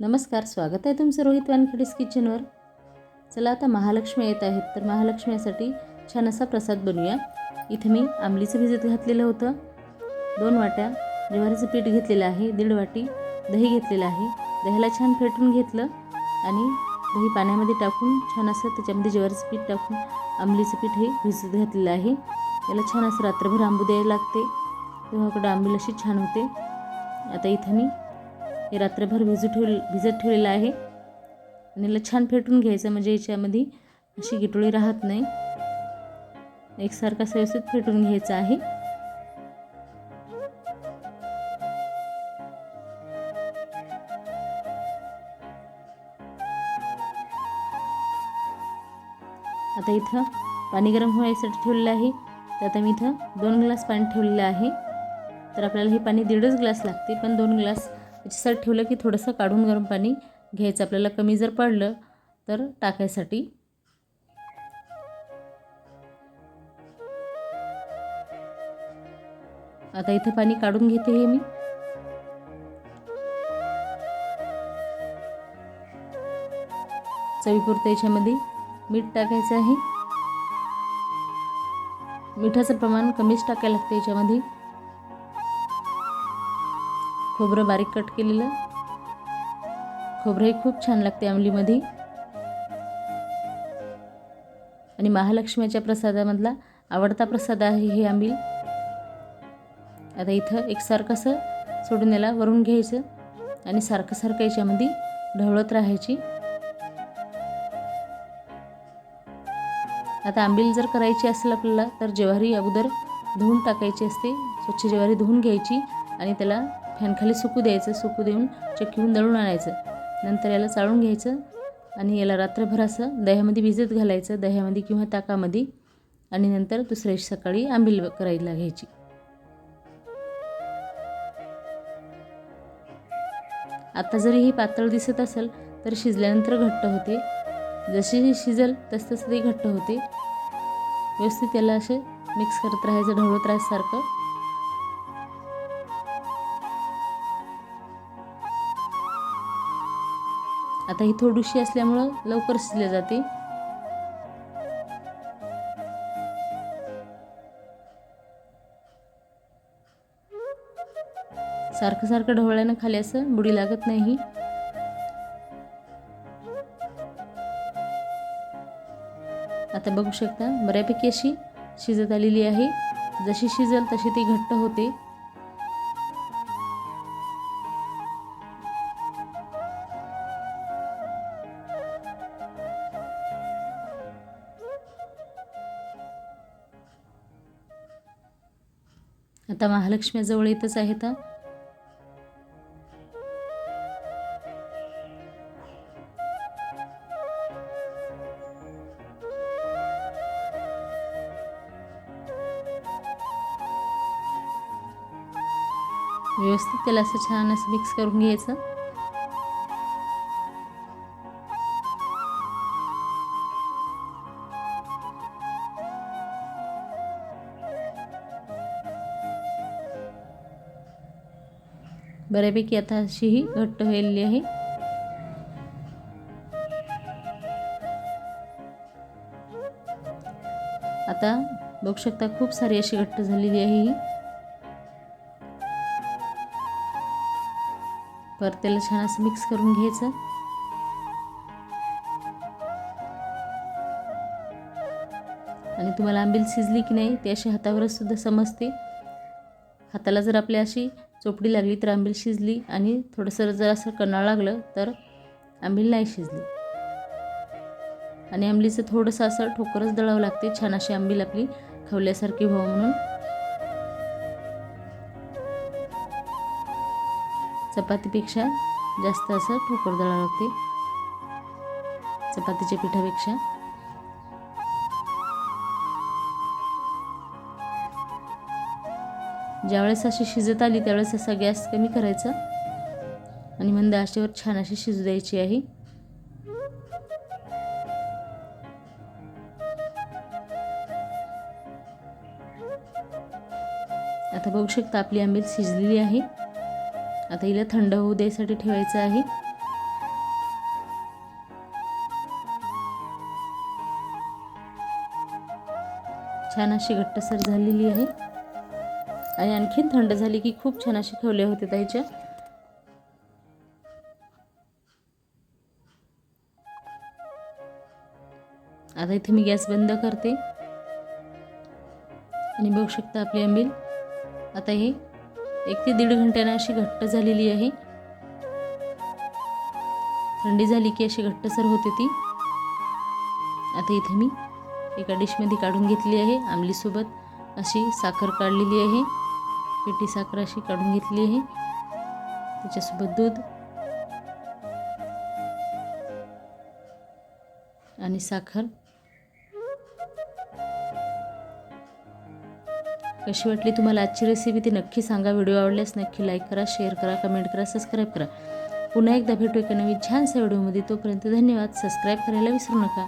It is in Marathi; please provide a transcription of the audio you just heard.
नमस्कार स्वागत आहे तुमचं रोहित वानखेडीस किचनवर चला आता महालक्ष्मी येत आहेत तर महालक्ष्मीसाठी छान असा प्रसाद बनवूया. इथं मी आंबलीचं भिजत घातलेलं होतं. दोन वाट्या ज्वारीचं पीठ घेतलेलं आहे दीड वाटी दही घेतलेलं आहे. दह्याला छान फेटून घेतलं आणि दही पाण्यामध्ये टाकून छान असं त्याच्यामध्ये ज्वारीचं पीठ टाकून आंबलीचं पीठ हे भिजत घातलेलं आहे. याला छान असं रात्रभर आंबू द्यायला लागते. तेव्हाकडं आंबील अशी छान होते. आता इथं मी हे रात्रभर भिजू ठेव भिजत ठेवलेलं आहे. आणि याला छान फेटून घ्यायचं म्हणजे याच्यामध्ये अशी गिटोळी राहत नाही. एकसारखा व्यवस्थित फेटून घ्यायचा आहे. आता इथं पाणी गरम होण्यासाठी ठेवलेलं आहे. तर आता मी इथं दोन ग्लास पाणी ठेवलेलं आहे. तर आपल्याला हे पाणी दीडच ग्लास लागते पण दोन ग्लास याच्यासाठी ठेवलं की थोडंसं काढून गरम पाणी घ्यायचं. आपल्याला कमी जर पडलं तर टाकायसाठी. आता इथं पाणी काढून घेते हे मी. चवीपुरतं याच्यामध्ये मीठ टाकायचं आहे. मिठाचं प्रमाण कमीच टाकायला लागतं याच्यामध्ये. खोबरं बारीक कट केलेलं. खोबरं हे खूप छान लागते आंबलीमध्ये आणि महालक्ष्मीच्या प्रसादामधला आवडता प्रसाद आहे हे आंबील आता इथं एक सारखंसं सोडून याला वरून घ्यायचं आणि सारखं सारखं याच्यामध्ये ढवळत राहायची. आता आंबील जर करायची असेल आपल्याला तर ज्वारी अगोदर धुवून टाकायची असते. स्वच्छ ज्वारी धुवून घ्यायची आणि त्याला फॅनखाली सुकू द्यायचं सुकू देऊन चक्कीहून दळून आणायचं. नंतर याला चाळून घ्यायचं आणि याला रात्रभर असं दह्यामध्ये भिजत घालायचं दह्यामध्ये किंवा ताकामध्ये. आणि नंतर दुसऱ्या सकाळी आंबील करायला घ्यायची. आता जरी ही पातळ दिसत असेल तर शिजल्यानंतर घट्ट होते. जशी शिजल तस तसं ते घट्ट होते. व्यवस्थित त्याला असे मिक्स करत राहायचं ढवळत राहायसारखं आता ही थोडीशी असल्यामुळं लवकर शिजले जाते. सारखं सारखं ढवळ्यानं खाली असं बुडी लागत नाही. आता बघू शकता बऱ्यापैकी अशी शिजत आलेली आहे. जशी शिजल तशी ती घट्ट होते. आता महालक्ष्मी जवळ येतच आहे तर? व्यवस्थित त्याला असं छान असं मिक्स करून घ्यायचं. बऱ्यापैकी आता अशी ही घट्ट व्हायली आहे. आता बघू शकता खूप सारी अशी घट्ट झालेली आहे ही. परत त्याला छान असं मिक्स करून घ्यायचं. आणि तुम्हाला आंबील शिजली की नाही ते अशी हातावरच सुद्धा समजते. हाताला जर आपल्या अशी चोपडी लागली तर आंबील शिजली आणि थोडंसं जर असं कणाळ लागलं तर आंबील नाही शिजली. आणि आंबलीचं थोडंसं असं ठोकरच दळावं लागते. छान अशी आंबील आपली खवल्यासारखी व्हावं म्हणून. चपातीपेक्षा जास्त असं ठोकर दळावं लागते. चपातीच्या पिठापेक्षा. ज्यावेळेस अशी शिजत आली त्यावेळेस असा गॅस कमी करायचा. आणि मंद आशेवर छान अशी शिजू द्यायची आहे. आता बघू शकता आपली आंबील शिजलेली आहे. आता हिला थंड होऊ द्यायसाठी ठेवायचं आहे. छान अशी घट्टसर झालेली आहे. आणि आणखीन थंड झाली की खूप छान अशी खवले होते त्याच्या आता इथे मी गॅस बंद करते. आणि बघू शकता आपली आंबील आता हे एक ते दीड घंट्यानं अशी घट्ट झालेली आहे. थंडी झाली की अशी घट्टसर होते ती. आता इथे मी एका डिशमध्ये काढून घेतली आहे आंबलीसोबत अशी साखर काढलेली आहे. पिठी साखर अशी काढून घेतली आहे. त्याच्यासोबत दूध. आणि साखर. कशी वाटली तुम्हाला आजची रेसिपी ती नक्की सांगा. व्हिडिओ आवडल्यास नक्की लाईक करा शेअर करा कमेंट करा सबस्क्राईब करा. पुन्हा एकदा भेटू एका नवीन छानसा व्हिडिओमध्ये. तोपर्यंत धन्यवाद. सबस्क्राईब करायला विसरू नका.